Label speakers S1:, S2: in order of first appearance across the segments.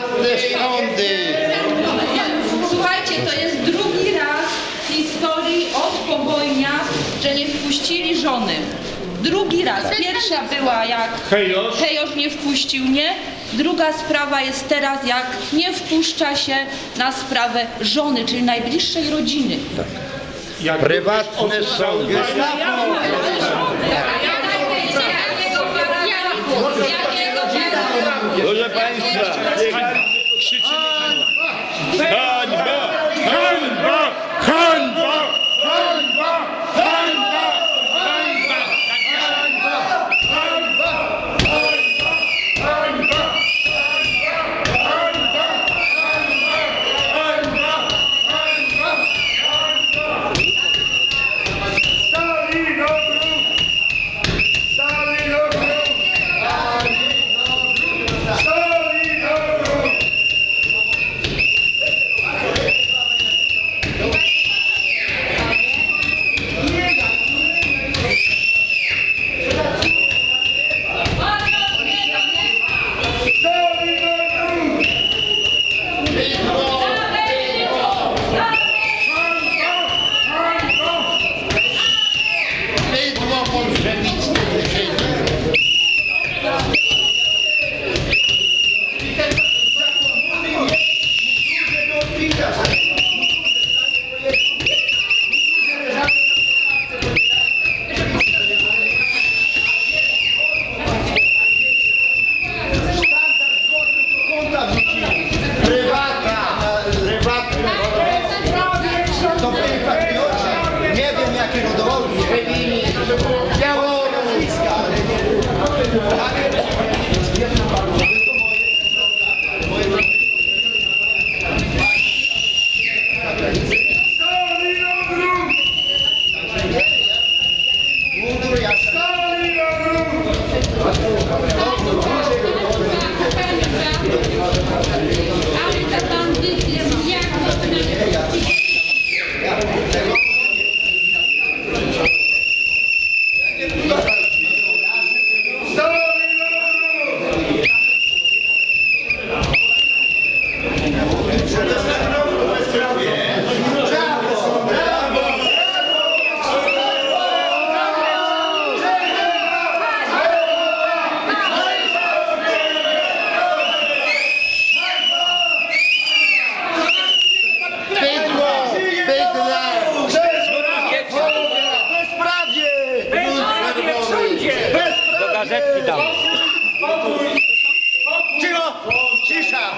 S1: prywatne sądy.
S2: Słuchajcie, to jest drugi raz w historii od powojnia, że nie wpuścili żony. Drugi raz. Pierwsza była jak
S3: Hejosz.
S2: Hejosz nie wpuścił mnie. Druga sprawa jest teraz, jak nie wpuszcza się na sprawę żony, czyli najbliższej rodziny.
S3: Jak
S1: Prywatne sądy.
S4: Proszę Państwa, Gabriel. Dam.
S1: Cicho, cisza.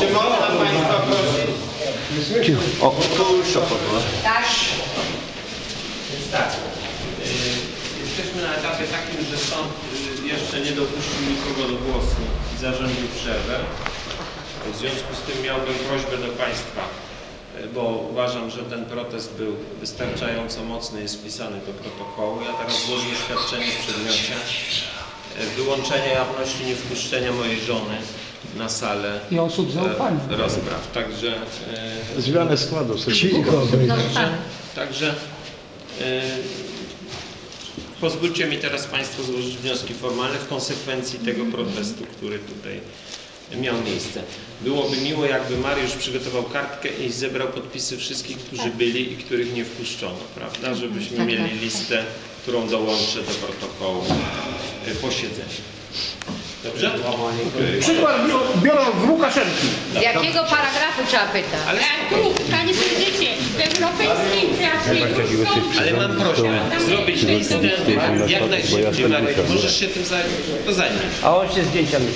S1: Czy można Państwa prosić?
S4: O, kurczę,
S5: Więc tak, jesteśmy na etapie takim, że sąd y, jeszcze nie dopuścił nikogo do głosu i zarządził przerwę. W związku z tym miałbym prośbę do Państwa, y, bo uważam, że ten protest był wystarczająco mocny, jest wpisany do protokołu. Ja teraz złożę oświadczenie w przedmiocie wyłączenia jawności, niewpuszczenia mojej żony na salę
S6: I osób zaufania.
S5: e, rozpraw. Także y,
S4: Zmianę składu sobie.
S5: Także, także e, pozwólcie mi teraz Państwo złożyć wnioski formalne w konsekwencji tego protestu, który tutaj miał miejsce. Byłoby miło, jakby Mariusz przygotował kartkę i zebrał podpisy wszystkich, którzy byli i których nie wpuszczono, prawda? Żebyśmy mieli listę, którą dołączę do protokołu e, posiedzenia. Dobrze?
S3: Przykład biorą- biorą z Łukaszenki.
S7: Z jakiego paragrafu trzeba pytać?
S5: Ale,
S8: tu, panie prezydencie, w Europejskiej Trasie
S5: ale mam prośbę, zrobić listę jak najszybciej. Możesz się tym zająć? To zajmij.
S4: A on się zdjęciami